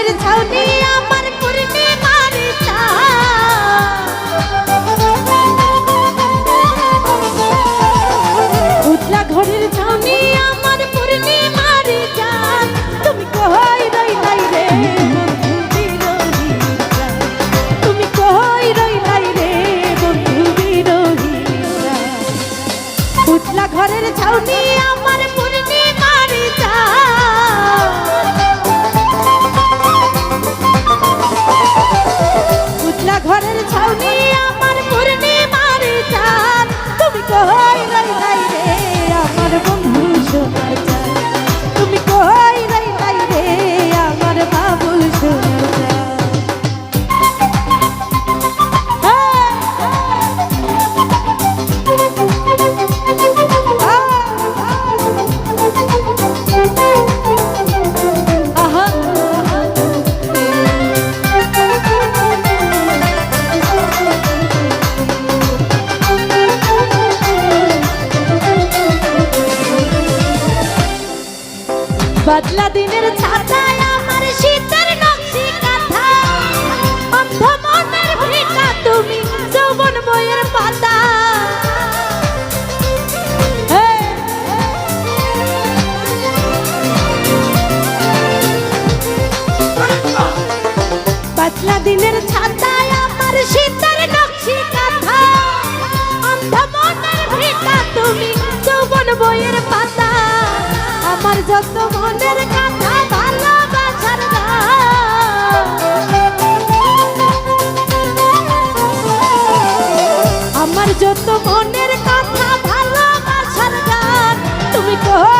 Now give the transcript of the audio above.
ঘরের ছাউনি আমার পূর্ণিমার। উতলা ঘরের ছাউনি আমার পূর্ণিমার চাঁদ। তুমি কই রইলাই রে বন্ধু বিরোহী চাঁদ। তুমি কই রে বন্ধু বিরোহী উতলা ঘরের ছাউনি আমার পূর্ণিমার চাঁদ। দিনের ছাতায় আমার শীতের নকশি কাঁথা। অন্ধ মনের ভিটা তুমি যৌবন বইয়ের পাতা। আমার যত মনের কথা ভালোবাসার আমার যত মনের কথা ভালোবাসার গান তুমি কই